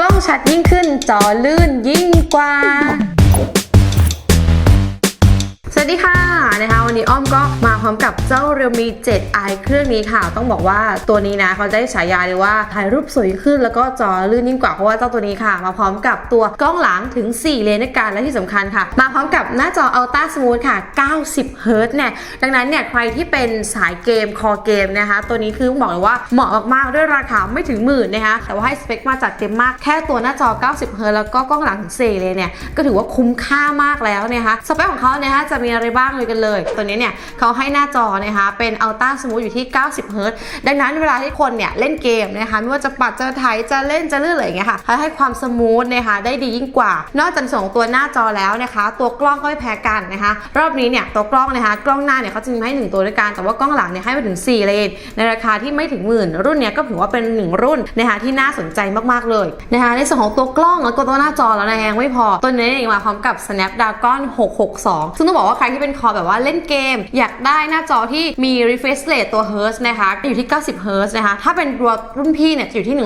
กล้องชัดยิ่งขึ้นจอลื่นยิ่งกว่า สวัสดีค่ะนะคะวันนี้อ้อมก็มาพร้อมกับเจ้า Realme 7i เครื่องนี้ค่ะ ต้องบอกว่าตัวนี้นะเขาได้ฉายาเลยว่าถ่ายรูปสวยขึ้นแล้วก็จอลื่นยิ่งกว่าเพราะว่าเจ้าตัวนี้ค่ะ มาพร้อมกับตัวกล้องหลังถึง 4 เลนด้วยกันและที่สำคัญค่ะ มาพร้อมกับหน้าจอ Ultra Smooth ค่ะ 90 Hz เนี่ยดังนั้นเนี่ยใครที่เป็นสายเกมคอเกมนะคะ ตัวนี้คือต้องบอกเลยว่าเหมาะมากๆด้วยราคาไม่ถึงหมื่นนะคะแต่ว่าให้สเปคมาจัดเต็มมากแค่ตัวหน้าจอ 90 Hz แล้วก็กล้องหลังถึง4เลนเนี่ยก็ถือว่าคุ้มค่ามากแล้วนะคะสเปคของเขาเนี่ยจะมีอะไรบ้างเลยกันเลย ตัวนี้เนี่ยเขาให้หน้าจอนะคะเป็น Ultra Smooth อยู่ที่ 90 Hz ดังนั้นเวลาที่คนเนี่ยเล่นเกมนะคะไม่ว่าจะปัดจะไถจะเล่นจะเลื่อนอะไรอย่างเงี้ยค่ะเขาให้ความสมูทนะคะได้ดียิ่งกว่า นอกจากส่วนของตัวหน้าจอแล้วนะคะ ตัวกล้องก็ไม่แพ้กันนะคะรอบนี้เนี่ยตัวกล้องนะคะกล้องหน้าเนี่ยเขาจะมีให้หนึ่งตัวด้วยกันแต่ว่ากล้องหลังเนี่ยให้มาถึง 4 เลนในราคาที่ไม่ถึงหมื่น รุ่นเนี้ยก็ถือว่าเป็นหนึ่งรุ่นนะคะที่น่าสนใจมากๆเลยนะคะในส่วนของตัวกล้องแล้วก็ตัวหน้าจอแล้วนะยังไม่พอตัวนี้เองมาพร้อมกับ Snapdragon 662 ซึ่งต้องบอกว่าใครที่เป็นคอแบบว่าเล่นเกม อยากได้หน้าจอที่มี refresh rate ตัว Hz นะคะอยู่ที่ 90 Hz นะคะ ถ้าเป็นตัวรุ่นพี่เนี่ยจะอยู่ที่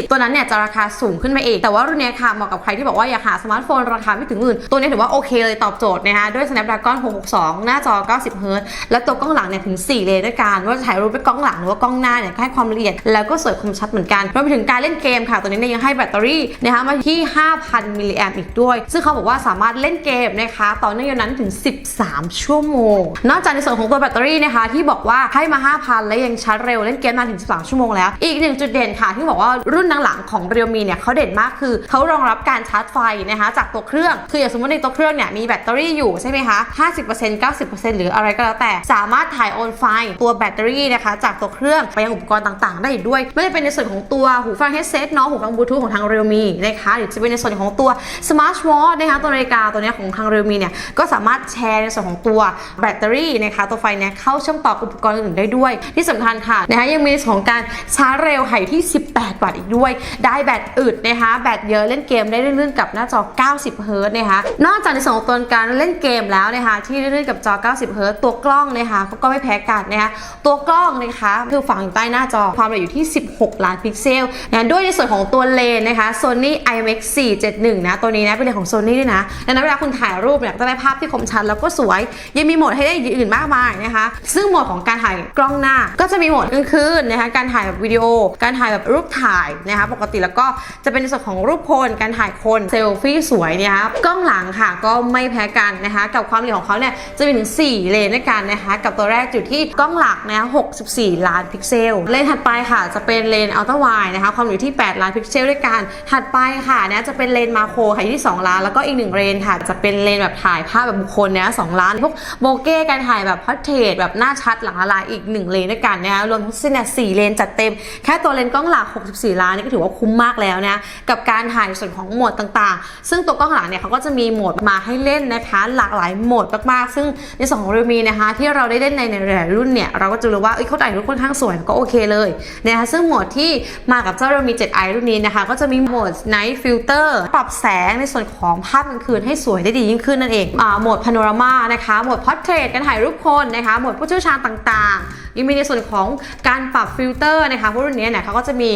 120 ตัวนั้นเนี่ยจะราคาสูงขึ้นไปอีก แต่ว่ารุ่นนี้ค่ะเหมาะกับใครที่บอกว่าอยากหาสมาร์ทโฟนราคาไม่ถึงหมื่น ตัวนี้ถือว่าโอเคเลยตอบโจทย์นะคะด้วย Snapdragon 662 หน้าจอ 90 Hz และตัวกล้องหลังเนี่ยถึง 4 เลนด้วยกันว่าจะถ่ายรูปเป็นกล้องหลังหรือว่ากล้องหน้าเนี่ยให้ความละเอียดแล้วก็สวยคมชัดเหมือนกันรวมไปถึงการเล่นเกมค่ะ ตัวนี้เนี่ยยังให้แบตเตอรี่นะคะมาที่ 5,000 มิลลิแอมอีกด้วย ซึ่งเขาบอกว่าสามารถเล่นเกมนะคะต่อเนื่องยาวนานถึง13ชั่วโมง นอกจากในส่วนของตัวแบตเตอรี่นะคะที่บอกว่าให้มา 5,000 และยังชาร์จเร็วเล่นเกมนานถึง 13 ชั่วโมงแล้ว อีกหนึ่งจุดเด่นค่ะที่บอกว่ารุ่นหลังๆของ Realme เนี่ยเขาเด่นมากคือเขารองรับการชาร์จไฟนะคะจากตัวเครื่อง คืออย่างสมมติในตัวเครื่องเนี่ยมีแบตเตอรี่อยู่ใช่ไหมคะ 50% 90%หรืออะไรก็แล้วแต่ สามารถถ่ายโอนไฟตัวแบตเตอรี่นะคะจากตัวเครื่องไปยังอุปกรณ์ต่างๆ ได้อีกด้วย ไม่ว่าจะเป็นในส่วนของตัวหูฟัง headset เนาะหูฟังบลูทูธของทาง Realme นะคะหรือจะเป็นในส่วนของตัว Smart Watch นะคะตัวนาฬิกาตัวนี้ของทาง Realme เนี่ยก็สามารถแชร์ในส่วนของตัวแบตเตอรี่นะคะตัวไฟเนี่ยเข้าเชื่อมต่อกับอุปกรณ์อื่นได้ด้วย ที่สำคัญค่ะนะคะยังมีในส่วนของการชาร์จเร็วไหที่ 18 วัตต์อีกด้วย ได้แบตอึดนะคะแบตเยอะเล่นเกมได้ลื่นๆกับหน้าจอ 90 เฮิร์ตนะคะนอกจากในส่วนของตัวการเล่นเกมแล้วนะคะที่เลื่นๆกับจอ 90 เฮิร์ตตัวกล้องนะคะก็ไม่แพ้กันนะคะตัวกล้องนะคะคือฝังอยู่ใต้หน้าจอความละเอียดอยู่ที่ 16 ล้านพิกเซลนะด้วยในส่วนของตัวเลนนะคะ Sony IMX 471 นะตัวนี้นะเป็นเลนของ Sony ด้วยนะดังนั้นเวลาคุณถ่ายรูปเนี่ยก็ได้ภาพที่คมชัดแล้วก็็สวย ยังมีโหมดให้ได้อื่นมากมายนะคะ ซึ่งโหมดของการถ่ายกล้องหน้า ก็จะมีโหมดกลางคืนนะคะการถ่ายแบบวิดีโอ การถ่ายแบบรูปถ่ายนะคะปกติแล้วก็จะเป็นในส่วนของรูปคนการถ่ายคนเซลฟี่สวยเนี่ยครับกล้องหลังค่ะก็ไม่แพ้กันนะคะกับความละเอียดของเขาเนี่ยจะมีถึง 4 เลนด้วยกันนะคะกับตัวแรกอยู่ที่กล้องหลักนะคะ64 ล้านพิกเซล เลนถัดไปค่ะ จะเป็นเลนอัลตร้าไวนะคะความอยู่ที่ 8 ล้านพิกเซลด้วยกัน ถัดไปค่ะเนี่ยจะเป็นเลนมาโครค่ะที่ 2 ล้าน แล้วก็อีก 1 เลนค่ะ จะเป็นเลนแบบถ่ายภาพแบบบุคคลนะ2 ล้าน พวกโบเก้การถ่ายแบบพอร์เทรตแบบหน้าชัดหลังละลายอีก 1 เลนด้วยกันนะคะรวมทั้งสิ้นเนี่ย4เลนจัดเต็ม แค่ตัวเลนกล้องหลัก 64 ล้านนี่ก็ถือว่าคุ้มมากแล้วนะกับการถ่ายส่วนของโหมดต่างๆ ซึ่งตัวกล้องหลังเนี่ยเขาก็จะมีโหมดมาให้เล่นนะคะหลากหลายโหมดมากๆ ซึ่งในส่วนของเรมีนะคะที่เราได้เล่นในในหลายรุ่นเนี่ยเราก็จะรู้ว่าเออเขาถ่ายรูปค่อนข้างสวยก็โอเคเลยนะคะซึ่งโหมดที่มากับเจ้าเรมี 7i รุ่นนี้นะคะก็จะมีโหมด night filter ปรับแสงในส่วนของภาพกลางคืนให้สวยได้ดียิ่งขึ้นนั่นเองโหมด panorama นะคะ หมดพอร์เทรตการถ่ายรูปคนนะคะ หมดผู้เชี่ยวชาญต่างๆ ยังมีในส่วนของการปรับฟิลเตอร์นะคะพราะรุ่นนี้เนี่ยเขาก็จะมี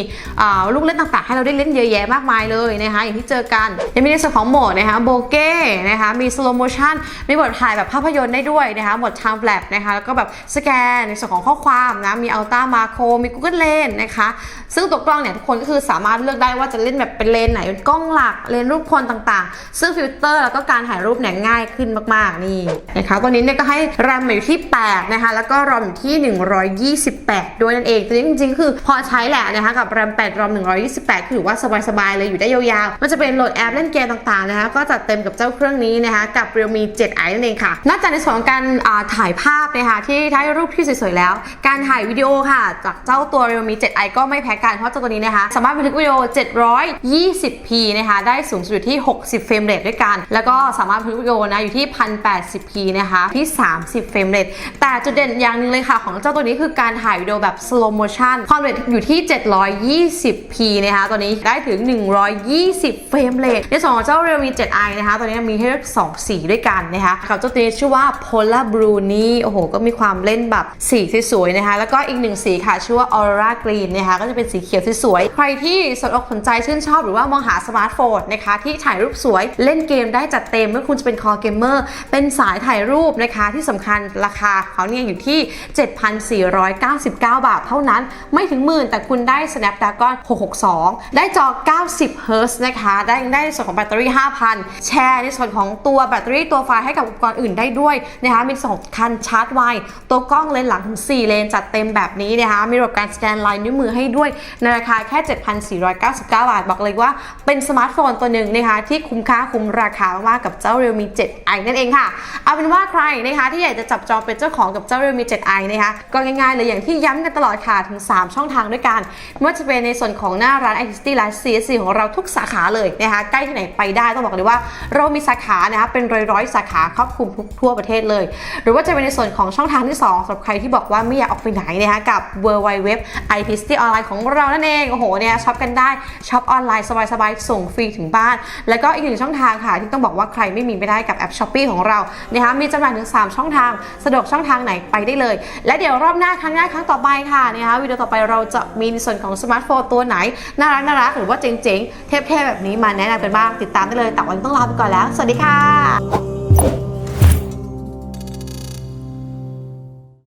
ลูกเล่นต่างๆ ให้เราได้เล่นเยอะแยะมากมายเลยนะคะอย่างที่เจอกันยังมีในส่วนของโหมดนะคะโบเก้นะคะมี slow motion มีบทถ่ายแบบภาพยนตร์ได้ด้วยนะคะโหมด time lapse นะคะแล้วก็แบบสแกนในส่วนของข้อความนะมี ultra macro มี google lens นะคะซึ่งตัวกล้องเนี่ยทุกคนก็คือสามารถเลือกได้ว่าจะเล่นแบบเป็นเลนไหนเป็นกล้องหลักเลนรูปคนต่างๆ ซึ่งฟิลเตอร์แล้วก็การถ่ายรูปเนี่ยง่ายขึ้นมากๆนี่นะคะตัวนี้เนี่ยก็ให้แรมมอยู่ที่8นะคะแล้วก็รอมอยู่ที่128 ด้วยนั่นเองตัวนี้จริงๆ คือพอใช้แหละนะคะกับแรม8รอม128 คือถือว่าสบายๆ เลยอยู่ได้ยาวๆ มันจะเป็นโหลดแอปเล่นเกมต่างๆ นะคะก็จัดเต็มกับเจ้าเครื่องนี้นะคะกับ Realme 7i นั่นเองค่ะนอกจากในส่วนของการถ่ายภาพนะคะที่ได้รูปที่สวยๆ แล้ว การถ่ายวิดีโอค่ะ จากเจ้าตัว Realme 7i ก็ไม่แพ้กันเพราะเจ้าตัวนี้นะคะสามารถบันทึกวิดีโอ 720p นะคะได้สูงสุดอยู่ที่ 60 เฟรมเรทด้วยกัน แล้วก็สามารถบันทึกวิดีโอนะอยู่ที่ 1080p นะคะที่ 30 เฟรมเรทแต่จุดเด่นอย่างหนึ่งเลยค่ะของเจ้าตัวนี้คือการถ่ายวิดีโอแบบ slow motion ความเร็วอยู่ที่ 720p นะคะตัวนี้ได้ถึง 120 เฟรมเรทในส่วนของเจ้า Realme 7i นะคะ ตัวนี้มีให้เลือก2สีด้วยกันนะคะกับเจ้าตัวนี้ชื่อว่า Polar Blue นี่โอ้โห ก็มีความเล่นแบบสีสวยๆนะคะ แล้วก็อีกหนึ่งสีค่ะชื่อว่า Aura Green นะคะก็จะเป็นสีเขียวสวยๆใครที่สนอกสนใจชื่นชอบหรือว่ามองหาสมาร์ทโฟนนะคะ ที่ถ่ายรูปสวยเล่นเกมได้จัดเต็มไม่ว่าคุณจะเป็นคอเกมเมอร์เป็นสายถ่ายรูปนะคะที่สำคัญราคาเขาเนี่ยอยู่ที่7,499 บาทเท่านั้น ไม่ถึงหมื่นแต่คุณได้ Snapdragon 662 ได้จอ 90 Hz นะคะ ได้ได้ในส่วนของแบตเตอรี่ 5,000 แชร์ในส่วนของตัวแบตเตอรี่ตัวไฟให้กับอุปกรณ์อื่นได้ด้วยนะคะ มีสองคันชาร์จไว ตัวกล้องเลนหลังถึง 4 เลนจัดเต็มแบบนี้นะคะ มีระบบการสแกนลายนิ้วมือให้ด้วยในราคาแค่ 7,499 บาท บอกเลยว่าเป็นสมาร์ทโฟนตัวหนึ่งนะคะที่คุ้มค่าคุ้มราคามากๆกับเจ้า Realme 7i นั่นเองค่ะ เอาเป็นว่าใครนะคะที่อยากจะจับจองเป็นเจ้าของกับเจ้า Realme 7i นะคะก็ง่ายๆเลยอย่างที่ย้ำกันตลอดค่ะถึง 3 ช่องทางด้วยกันไม่ว่าจะเป็นในส่วนของหน้าร้าน i c t และ CSC ของเราทุกสาขาเลยนะคะใกล้ที่ไหนไปได้ต้องบอกเลยว่า เรามีสาขานะคะเป็นร้อยๆสาขาครอบคลุมทั่วประเทศเลย หรือว่าจะเป็นในส่วนของช่องทางที่2สำหรับใครที่บอกว่าไม่อยากออกไปไหนนะคะกับ w w w i t c o n l i n e ของเรานั่นเองโอ้โหเนี่ยช็อปกันได้ช็อปออนไลน์สบายๆส่งฟรีถึงบ้าน แล้วก็อีกหนึ่งช่องทางค่ะ ที่ต้องบอกว่าใครไม่มีไม่ได้กับแอป s h อ p e e ของเรานะคะมีจำหน่ายถึง 3 ช่องทาง สะดวกช่องทางไหนไปได้เลย และเดี๋ยวอบหน้าครั้งหน้าครั้งต่อไปค่ะนะคะวิดีโอต่อไปเราจะมีในส่วนของสมาร์ทโฟนตัวไหน น่ารักน่ารักหรือว่าเจ๋งๆ เทพๆแบบนี้มาแนะนำกันบ้างติดตามได้เลยแต่วันนี้ต้องลาไปก่อนแล้ว สวัสดีค่ะ